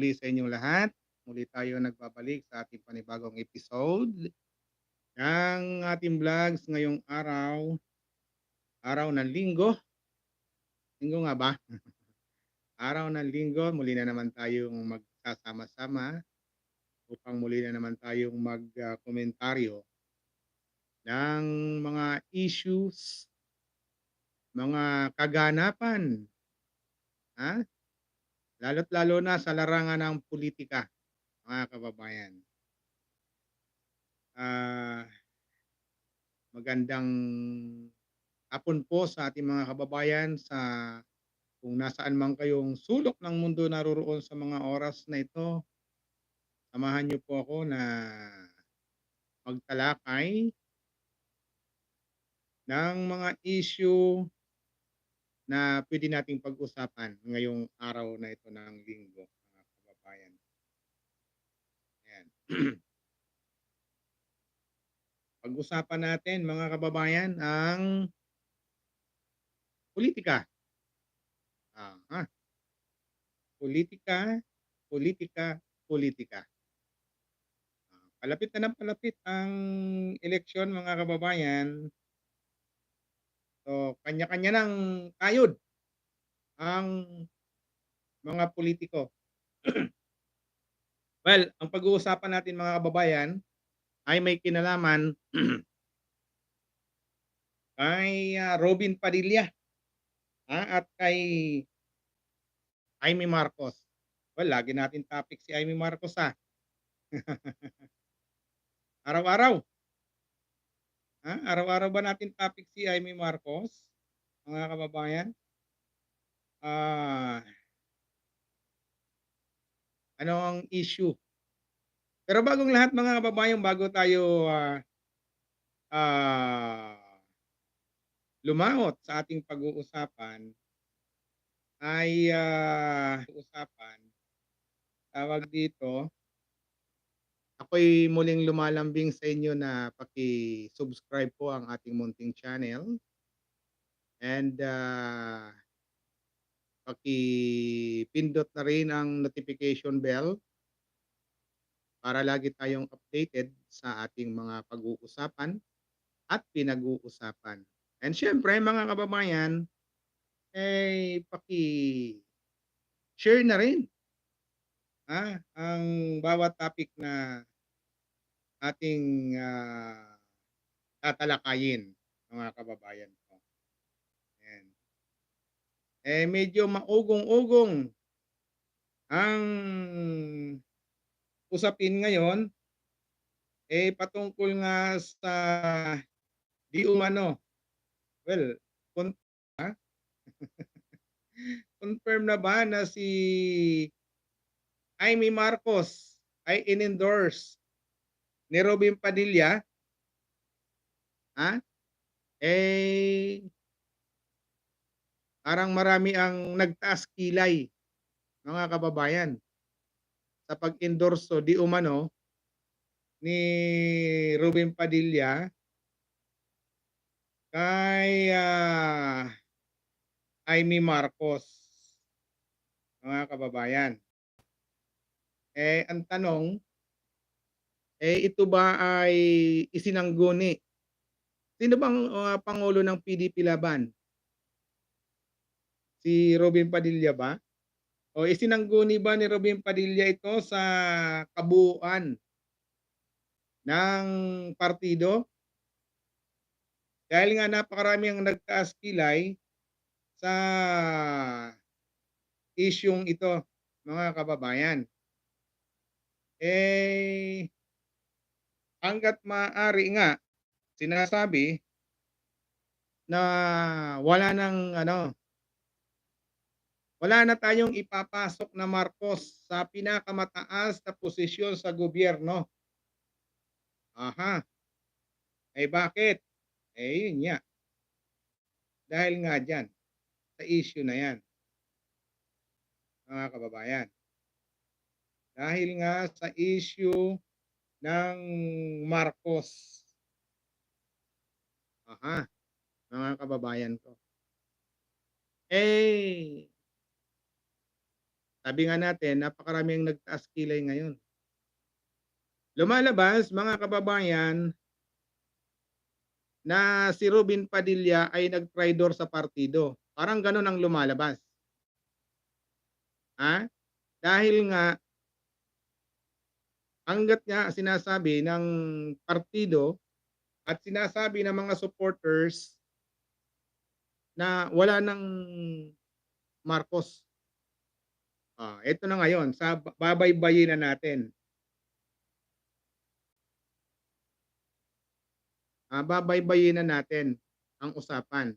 muli sa inyong lahat. Muli tayo nagbabalik sa ating panibagong episode ng ating vlogs ngayong araw. Araw ng linggo. Linggo nga ba? araw ng linggo, muli na naman tayong magsasama-sama upang muli na naman tayong mag-komentaryo ng mga issues, mga kaganapan, ha? Lalo't lalo na sa larangan ng politika, mga kababayan. Ah, magandang hapon po sa ating mga kababayan sa kung nasaan man kayong sulok ng mundo naroroon sa mga oras na ito. Samahan niyo po ako na magtalakay ng mga issue na pwede nating pag-usapan ngayong araw na ito ng linggo, mga kababayan. Ayan. Pag-usapan natin, mga kababayan, ang politika. Aha. Politika, politika, politika. Ah, palapit na ng palapit ang eleksyon, mga kababayan. So, kanya-kanya ng kayod ang mga politiko. well, ang pag-uusapan natin mga kababayan ay may kinalaman kay uh, Robin Padilla ha, at kay Amy Marcos. Well, lagi natin topic si Amy Marcos ha. Araw-araw. Ha? Araw-araw ba natin topic si Amy Marcos, mga kababayan? Ah, ano ang issue? Pero bagong lahat mga kababayan, bago tayo uh, uh, lumaot sa ating pag-uusapan, ay uh, usapan tawag dito Ako'y muling lumalambing sa inyo na paki-subscribe po ang ating munting channel. And uh, paki-pindot na rin ang notification bell para lagi tayong updated sa ating mga pag-uusapan at pinag-uusapan. And syempre mga kababayan, eh paki-share na rin ah, ang bawat topic na ating uh, tatalakayin mga kababayan ko. Ayan. Eh medyo maugong-ugong ang usapin ngayon eh patungkol nga sa di umano. Well, kon ha? confirm na ba na si Amy Marcos ay in-endorse ni Robin Padilla, ha? Eh, parang marami ang nagtaas kilay, mga kababayan, sa pag-endorso di umano ni Robin Padilla kay uh, Amy Marcos, mga kababayan. Eh, ang tanong, eh ito ba ay isinangguni? Sino bang uh, pangulo ng PDP Laban? Si Robin Padilla ba? O isinangguni ba ni Robin Padilla ito sa kabuuan ng partido? Dahil nga napakarami ang nagtaas kilay sa isyong ito, mga kababayan. Eh, hangga't maaari nga sinasabi na wala nang ano wala na tayong ipapasok na Marcos sa pinakamataas na posisyon sa gobyerno. Aha. Eh bakit? Eh yun nga. Dahil nga dyan, sa issue na yan. Mga kababayan. Dahil nga sa issue ng Marcos. Aha, mga kababayan ko. Eh, Sabi nga natin napakaraming nagtaas kilay ngayon. Lumalabas mga kababayan na si Robin Padilla ay nag-traitor sa partido. Parang gano'n ang lumalabas. Ha? Dahil nga hangga't nga sinasabi ng partido at sinasabi ng mga supporters na wala ng Marcos. Ah, ito na ngayon, sa babaybayin na natin. Ah, babaybayin na natin ang usapan.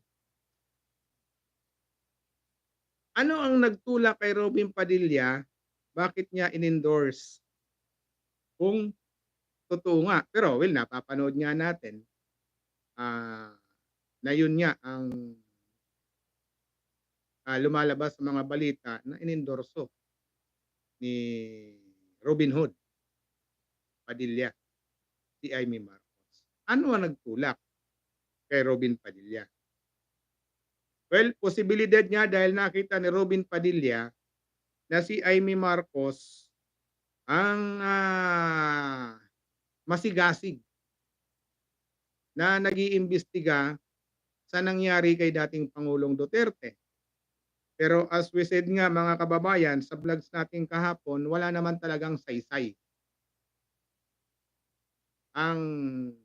Ano ang nagtulak kay Robin Padilla? Bakit niya in-endorse? Kung totoo nga. Pero well, napapanood nga natin ah, na yun nga ang ah, lumalabas sa mga balita na inendorso ni Robin Hood Padilla, si Amy Marcos. Ano ang nagtulak kay Robin Padilla? Well, posibilidad niya dahil nakita ni Robin Padilla na si Amy Marcos ang ah, masigasig na nag-iimbestiga sa nangyari kay dating Pangulong Duterte. Pero as we said nga mga kababayan, sa vlogs natin kahapon, wala naman talagang saysay ang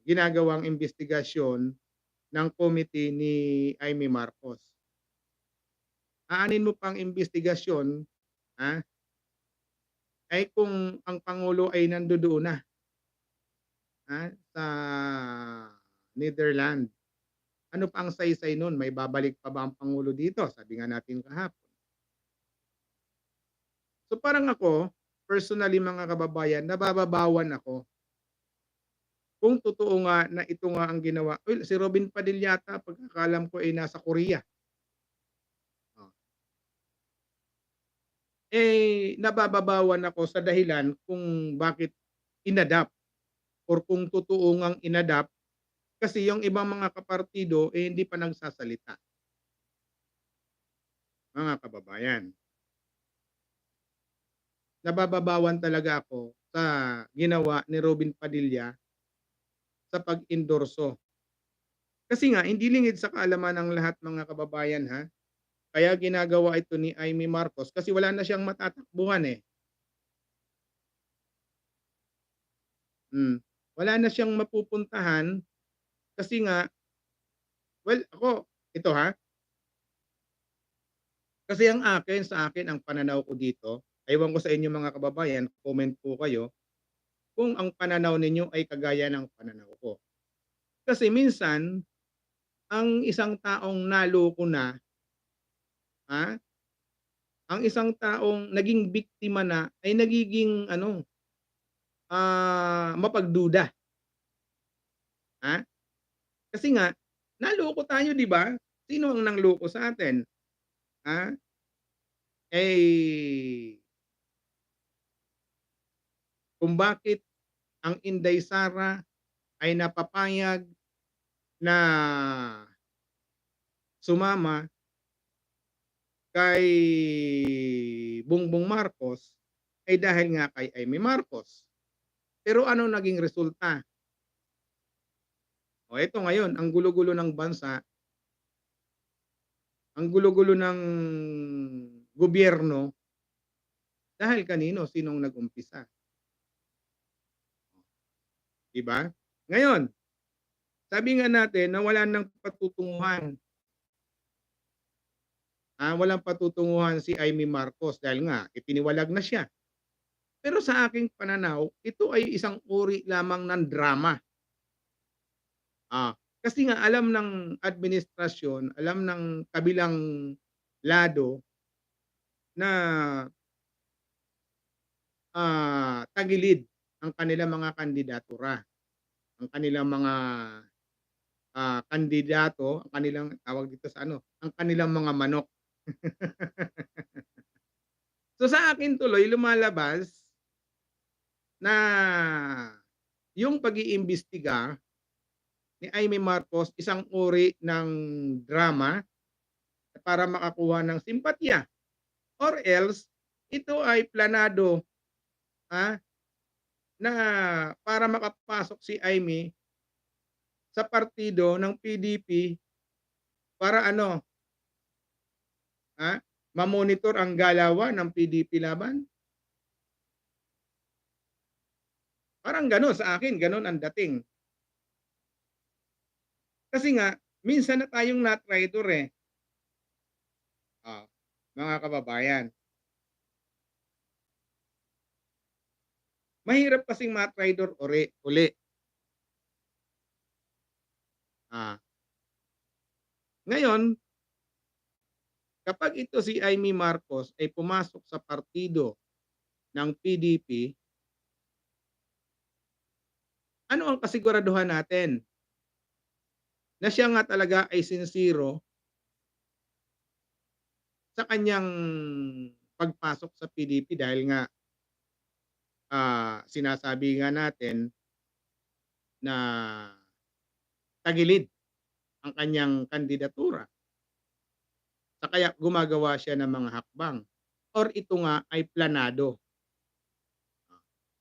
ginagawang investigasyon ng committee ni Amy Marcos. Aanin mo pang investigasyon, ha? Ay kung ang Pangulo ay nandoon na ha? sa Netherlands. Ano pa ang saysay nun? May babalik pa ba ang Pangulo dito? Sabi nga natin kahapon. So parang ako, personally mga kababayan, nabababawan ako kung totoo nga na ito nga ang ginawa. Well, si Robin Padilla yata, pagkakalam ko ay nasa Korea. Eh, nabababawan ako sa dahilan kung bakit inadapt or kung totoo ngang inadapt kasi yung ibang mga kapartido eh hindi pa nagsasalita. Mga kababayan. Nabababawan talaga ako sa ginawa ni Robin Padilla sa pag-endorso. Kasi nga, hindi lingid sa kaalaman ng lahat mga kababayan ha. Kaya ginagawa ito ni Amy Marcos kasi wala na siyang matatakbuhan eh. Hmm. Wala na siyang mapupuntahan kasi nga, well, ako, ito ha. Kasi ang akin, sa akin, ang pananaw ko dito, ewan ko sa inyo mga kababayan, comment po kayo, kung ang pananaw ninyo ay kagaya ng pananaw ko. Kasi minsan, ang isang taong naloko na, ha? ang isang taong naging biktima na ay nagiging ano, ah, mapagduda. Ha? Kasi nga, naloko tayo, di ba? Sino ang nangloko sa atin? Ha? Eh, kung bakit ang Inday Sara ay napapayag na sumama kay Bongbong Marcos ay dahil nga kay Amy Marcos. Pero ano naging resulta? O ito ngayon, ang gulo-gulo ng bansa, ang gulo-gulo ng gobyerno, dahil kanino? Sinong nag-umpisa? Diba? Ngayon, sabi nga natin na wala nang patutunguhan. Ah, walang patutunguhan si Amy Marcos dahil nga ipiniwalag na siya. Pero sa aking pananaw, ito ay isang uri lamang ng drama. Ah, kasi nga alam ng administrasyon, alam ng kabilang lado na ah, tagilid ang kanilang mga kandidatura. Ang kanilang mga ah, kandidato, ang kanilang tawag dito sa ano, ang kanilang mga manok. So sa akin tuloy lumalabas na yung pag-iimbestiga ni Amy Marcos isang uri ng drama para makakuha ng simpatya. Or else ito ay planado, ah, na para makapasok si Imee sa partido ng PDP para ano ah, ma-monitor ang galawan ng PDP laban? Parang gano'n sa akin, gano'n ang dating. Kasi nga, minsan na tayong na-traitor, eh. Oh, mga kababayan. Mahirap kasing ma-traitor uri uli. Ah. Ngayon kapag ito si Imee Marcos ay pumasok sa partido ng PDP ano ang kasiguraduhan natin? Na siya nga talaga ay sinsero sa kanyang pagpasok sa PDP dahil nga ah, sinasabi nga natin na tagilid ang kanyang kandidatura. Sa kaya gumagawa siya ng mga hakbang or ito nga ay planado.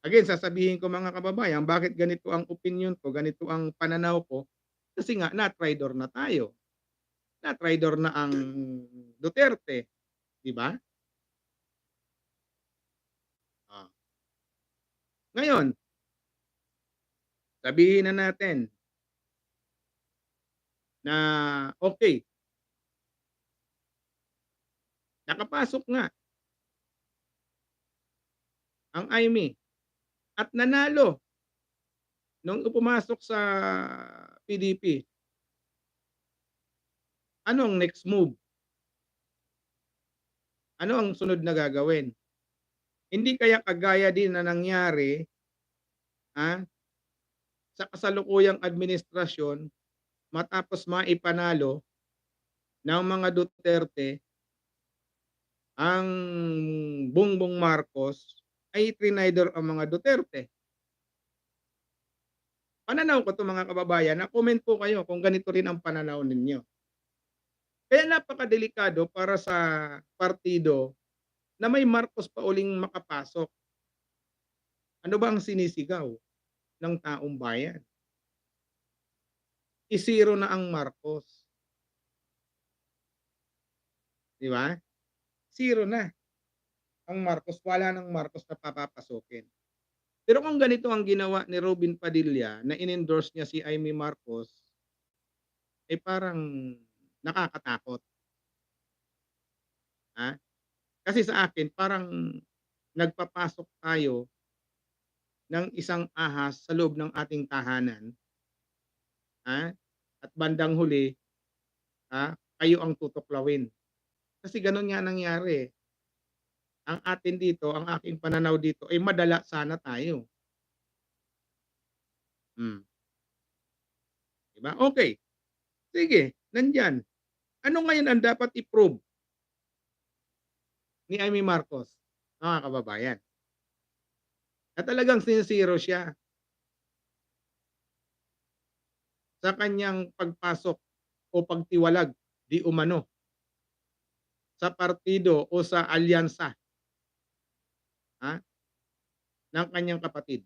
Again, sasabihin ko mga kababayan, bakit ganito ang opinion ko, ganito ang pananaw ko? Kasi nga na-traitor na tayo. Na-traitor na ang Duterte, 'di ba? Ah. Ngayon sabihin na natin na okey. Nakapasok nga. Ang Imee at nanalo nung pumasok sa PDP. Ano ang next move? Ano ang sunod na gagawin? Hindi kaya kagaya din na nangyari, ah, sa kasalukuyang administrasyon matapos maipanalo ng mga Duterte ang Bongbong Marcos ay trinaydor ang mga Duterte. Pananaw ko 'to mga kababayan, na-comment po kayo kung ganito rin ang pananaw ninyo. Kaya napakadelikado para sa partido na may Marcos pa uling makapasok. Ano ba ang sinisigaw ng taong bayan? I-zero na ang Marcos. 'Di ba? Zero na. Ang Marcos, wala ng Marcos na papapasukin. Pero kung ganito ang ginawa ni Robin Padilla na in-endorse niya si Imee Marcos, eh parang nakakatakot. Ah, kasi sa akin parang nagpapasok tayo ng isang ahas sa loob ng ating tahanan. Ah, at bandang huli, ah, kayo ang tutuklawin. Kasi gano'n nga nangyari, eh. Ang atin dito, ang aking pananaw dito ay madala sana tayo. Hmm. 'Di ba? Okey. Sige, nandiyan. Ano ngayon ang dapat i-prove? Ni Imee Marcos, mga kababayan? Na talagang sincero siya. Sa kanyang pagpasok o pagtiwalag di umano sa partido o sa alyansa. Ha? Ng kanyang kapatid.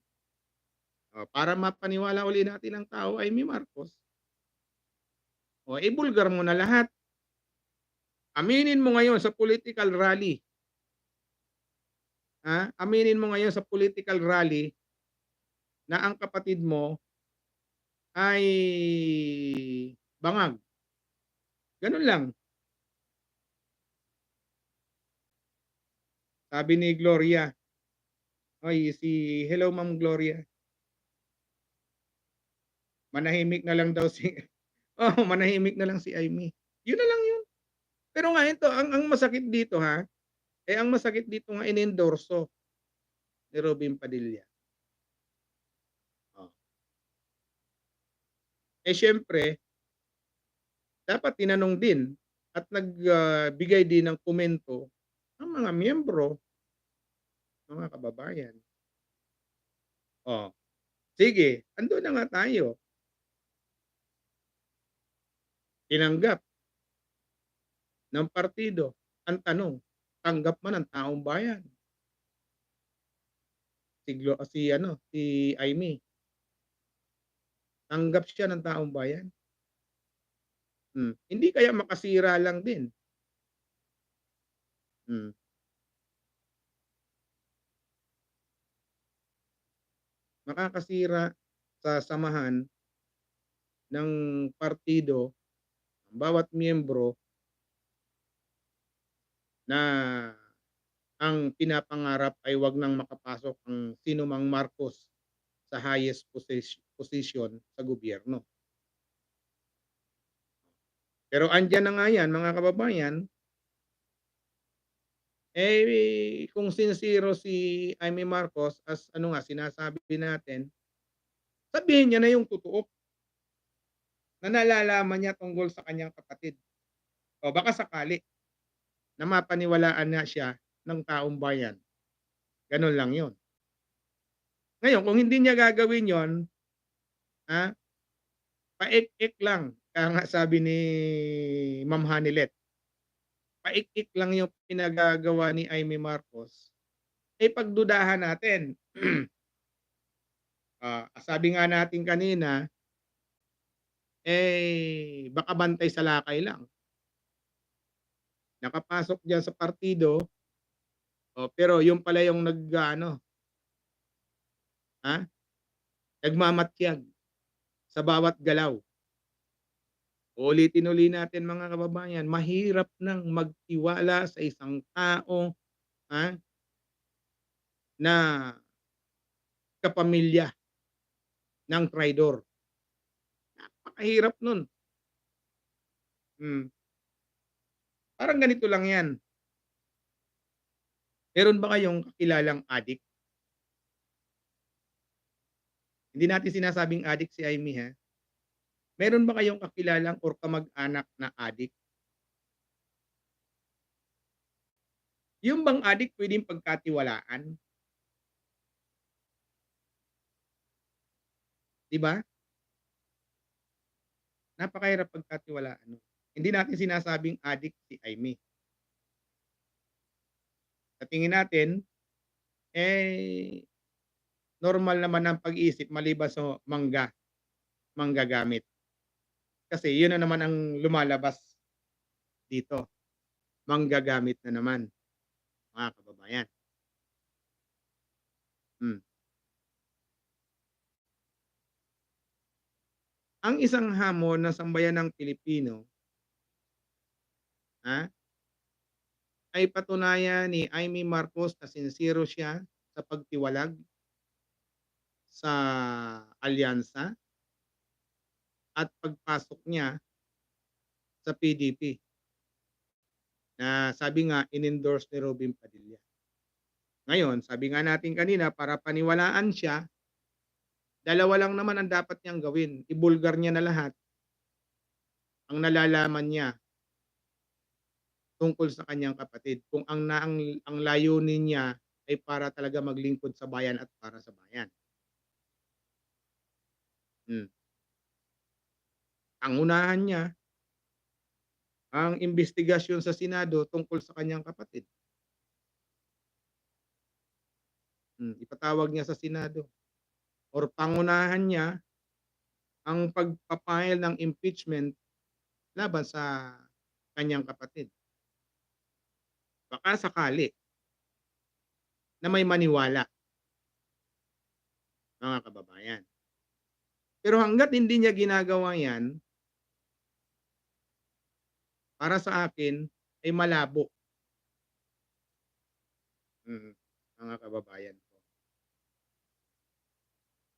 Oh, para mapaniwala uli natin ang tao ay Imee Marcos. O ibulgar mo na lahat. Aminin mo ngayon sa political rally. Ha? Aminin mo ngayon sa political rally na ang kapatid mo ay bangag. Gano'n lang. Sabi ni Gloria. Ay, si hello Ma'am Gloria. Manahimik na lang daw si oo, manahimik na lang si Imee. Yun na lang yun. Pero nga ito, ang ang masakit dito ha, eh ang masakit dito nga inendorso ni Robin Padilla. Oh. Eh siyempre, dapat tinanong din at nagbigay din ng komento ang mga miyembro, mga kababayan. Oh, sige, andun na nga tayo. Tinanggap ng partido ang tanong, tanggap man ng taong bayan. Si si ano, si Imee. Tanggap siya ng taong bayan. Hmm, hindi kaya makasira lang din? Hmm. Makakasira sa samahan ng partido ang bawat miyembro na ang pinapangarap ay wag nang makapasok ang sinumang Marcos sa highest posis posisyon sa gobyerno. Pero andiyan na nga yan mga kababayan. Eh, kung sincero si Imee Marcos as ano nga sinasabi natin, sabihin niya na yung totoo. Na nalalaman niya tungkol sa kanyang kapatid. O baka sakali na mapaniwalaan na siya ng taong bayan. Gano'n lang 'yun. Ngayon kung hindi niya gagawin 'yon, ah, paik-ik lang, kaya nga sabi ni Ma'am Hanilet. Paik-ik lang yung pinagagawa ni Imee Marcos, eh, pagdudahan natin. Ah, sabi nga natin kanina eh, baka bantay sa lakay lang. Nakapasok diyan sa partido, oh, pero yun pala yung nag-aano ah, nagmamatyag sa bawat galaw. Ulitin-uli natin mga kababayan, mahirap ng magtiwala sa isang tao, ah na kapamilya ng traidor. Napakahirap nun. Hmm. Parang ganito lang 'yan. Meron ba kayong kakilalang adik? Hindi natin sinasabing adik si Imee, ha. Meron ba kayong kakilalang or kamag-anak na adik? Yung bang adik puwedeng pagkatiwalaan? 'Di ba? Napakahirap pagkatiwalaan. Hindi natin sinasabing adik si Imee. Sa tingin natin, eh, normal naman ang pag-iisip maliban sa mangga, manggagamit. Kasi yun na naman ang lumalabas dito, manggagamit na naman, mga kababayan. Hmm. Ang isang hamon ng sambayanang Pilipino ah, ay patunayan ni Imee Marcos na sincero siya sa pagtiwalag sa alyansa at pagpasok niya sa PDP. Na sabi nga in-endorse ni Robin Padilla. Ngayon, sabi nga natin kanina para paniwalaan siya, dalawa lang naman ang dapat niyang gawin, ibulgar niya na lahat ang nalalaman niya tungkol sa kanyang kapatid. Kung ang ang, ang layunin niya ay para talaga maglingkod sa bayan at para sa bayan. Hmm. Pangunahan niya ang imbestigasyon sa Senado tungkol sa kanyang kapatid. Hmm, ipatawag niya sa Senado or pangunahan niya ang pagpa-file ng impeachment laban sa kanyang kapatid. Baka sakali na may maniwala. Mga kababayan. Pero hangga't hindi niya ginagawa 'yan para sa akin ay malabo. Mm, mga kababayan ko.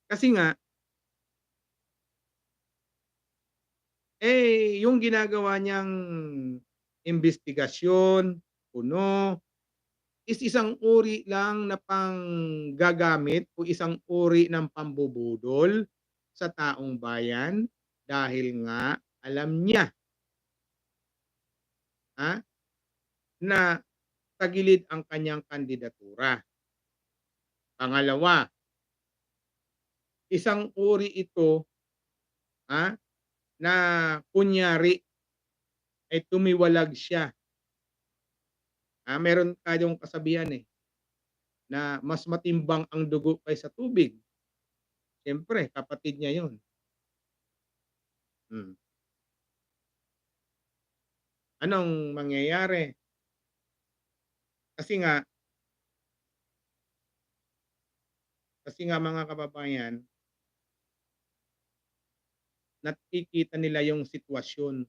Kasi nga eh, yung ginagawa niyang imbestigasyon, kuno, is isang uri lang na panggagamit o isang uri ng pambubudol sa taong bayan dahil nga alam niya ah, na tagilid ang kanyang kandidatura. Pangalawa, isang uri ito ah, na kunyari ay tumiwalag siya Ah, meron tayong kasabihan, eh, na mas matimbang ang dugo kaysa tubig. Siyempre kapatid niya 'yun. Hmm. Anong mangyayari? Kasi nga kasi nga mga kababayan nakikita nila yung sitwasyon.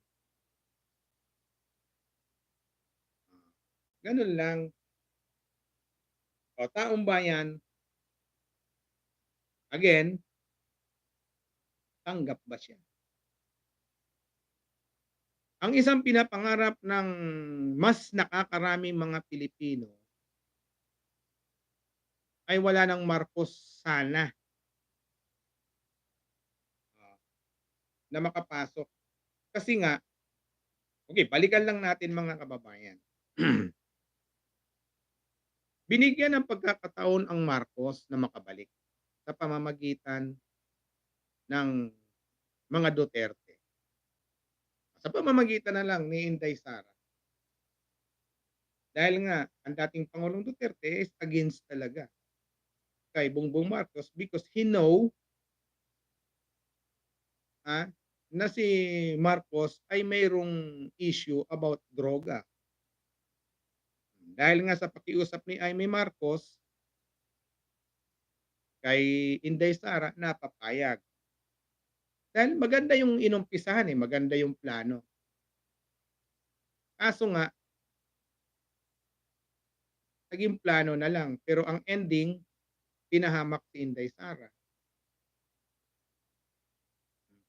Gano'n lang. O, taong bayan again tanggap ba siya? Ang isang pinapangarap ng mas nakakaraming mga Pilipino ay wala ng Marcos sana. Ah, na makapasok. Kasi nga okey balikan lang natin mga kababayan. Binigyan ng pagkakataon ang Marcos na makabalik sa pamamagitan ng mga Duterte. Sa pamamagitan na lang ni Inday Sara. Dahil nga ang dating Pangulong Duterte is against talaga kay Bongbong Marcos because he know ah, na si Marcos ay mayroong issue about droga. Dahil nga sa pakiusap ni Imee Marcos kay Inday Sara napapayag. Dahil maganda yung inumpisahan, eh, maganda yung plano. Kaso nga naging plano na lang, pero ang ending pinahamak si Inday Sara.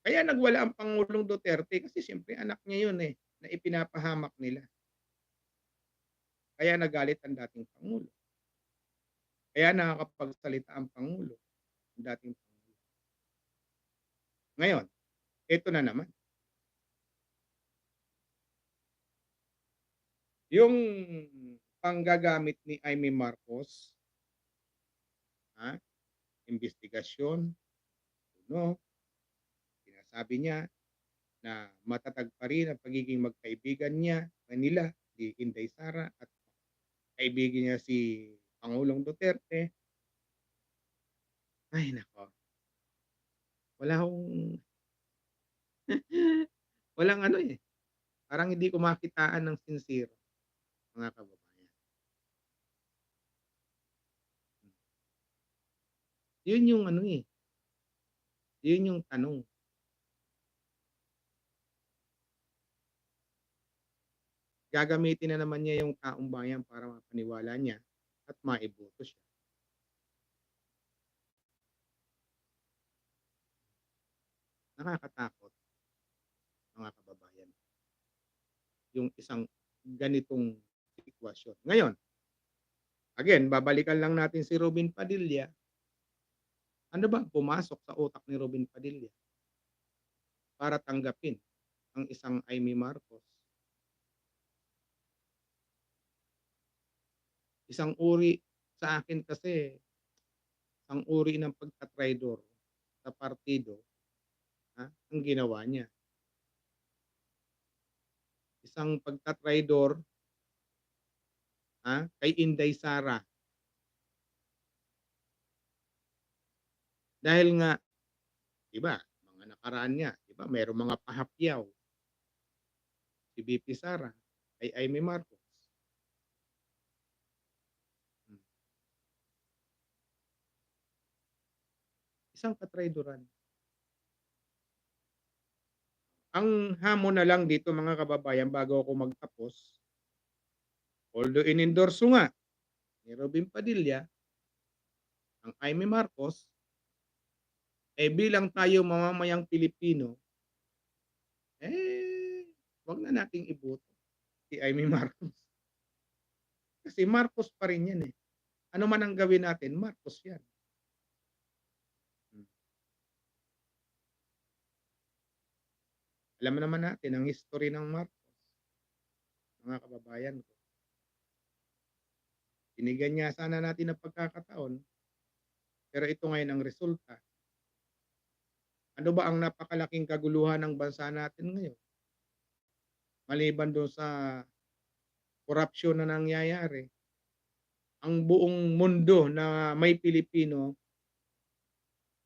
Kaya nagwala ang Pangulong Duterte kasi siyempre anak niya 'yun, eh, na ipinapahamak nila. Kaya nagalit ang dating pangulo. Kaya nakakapagsalita ang pangulo, ang dating. Ngayon, eto na naman. Yung panggagamit ni Imee Marcos ah, imbestigasyon, no, sinasabi niya na matatag pa rin ang pagiging magkaibigan niya nila ni Inday Sara at kaibigan niya si Pangulong Duterte. Ay naku. Wala akong walang ano, eh, parang hindi ko makitaan ng sincere, mga kababayan. Yun yung ano, eh. Yun yung tanong. Gagamitin na naman niya yung taong bayan para mapaniwala niya at maiboto siya. Nakakatakot. Mga kababayan. Yung isang ganitong sitwasyon. Ngayon, again, babalikan lang natin si Robin Padilla. Ano ba ang pumasok sa utak ni Robin Padilla? Para tanggapin ang isang Imee Marcos? Isang uri sa akin kasi, isang uri ng pagta-traidor sa partido, ang ginawa niya. Isang pagta-traidor ah, kay Inday Sara. Dahil nga 'di ba, mga nakaraan niya, 'di ba, merong mga pahapyaw. Si VP Sara kay Imee Marcos. Hmm. Isang katraidoran. Ang hamon na lang dito mga kababayan bago ako magtapos although inendorso nga ni Robin Padilla ang Imee Marcos eh, bilang tayo mamamayang Pilipino eh, wag na nating iboto si Imee Marcos. Kasi Marcos pa rin 'yan, eh. Ano man ang gawin natin, Marcos 'yan. Alam naman natin ang history ng Marcos. Mga kababayan ko. Binigyan niya sana natin ng pagkakataon. Pero ito ngayon ang resulta. Ano ba ang napakalaking kaguluhan ng bansa natin ngayon? Maliban dun sa korapsyon na nangyayari. Ang buong mundo na may Pilipino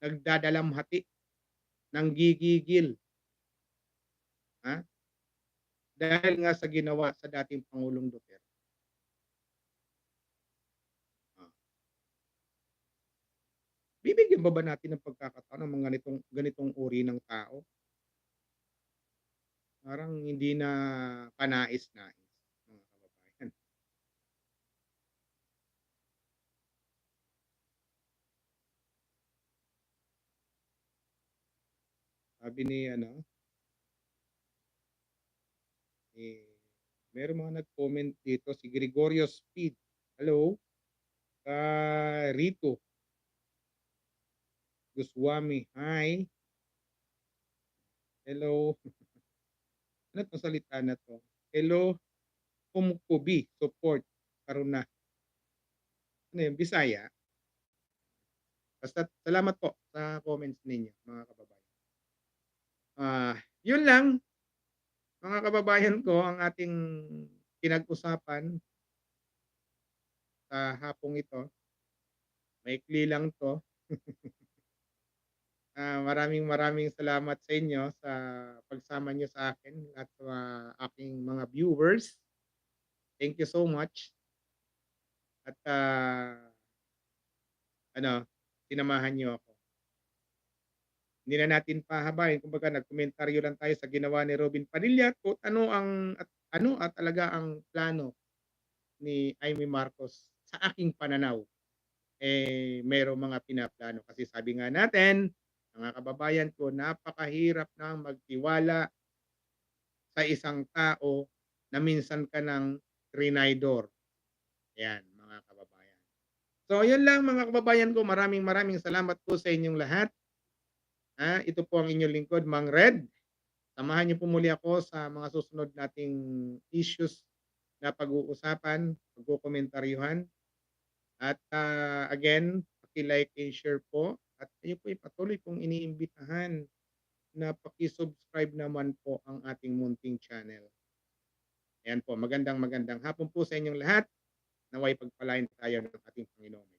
nagdadalamhati, nanggigigil. Ha? Dahil nga sa ginawa sa dating Pangulong Duterte. Ah. Bibigyan ba ba natin ng pagkakataon ang mga ganitong ganitong uri ng tao? Parang hindi na kanais-nais. Sabi ni ano eh, merong mga nag-comment dito, si Gregorio Speed. Hello. Ah, Rito. Guswami, hi. Hello. Ano 'tong salita na 'to? Hello, Kumkubi, support, karuna. Ano yun, Bisaya? Basta't salamat po sa comments ninyo, mga kababayan. Ah, yun lang. Mga kababayan ko, ang ating pinag-usapan sa hapong ito. Maikli lang 'to. Ah, maraming maraming salamat sa inyo sa pagsama niyo sa akin at sa aking mga viewers. Thank you so much. At, ah ano, sinamahan niyo ako. Hindi na natin pahabain, kumbaga nagkomentaryo lang tayo sa ginawa ni Robin Padilla kung ano ang at ano at talaga ang plano ni Amy Marcos sa aking pananaw. Eh, merong mga pinaplano kasi sabi nga natin, mga kababayan ko, napakahirap ng magtiwala sa isang tao na minsan ka ng trinaydor. Yan, mga kababayan. So, yun lang mga kababayan ko. Maraming maraming salamat po sa inyong lahat. Ah, ito po ang inyong lingkod, Mang Red. Samahan niyo po muli ako sa mga susunod nating issues na pag-uusapan, pagkukomentaryuhan. At ah, again, paki-like and share po at kayo po ay patuloy kong iniimbitahan na paki-subscribe naman po ang ating munting channel. Ayan po, magandang magandang hapon po sa inyong lahat. Naway pagpalain tayo ng ating Panginoon.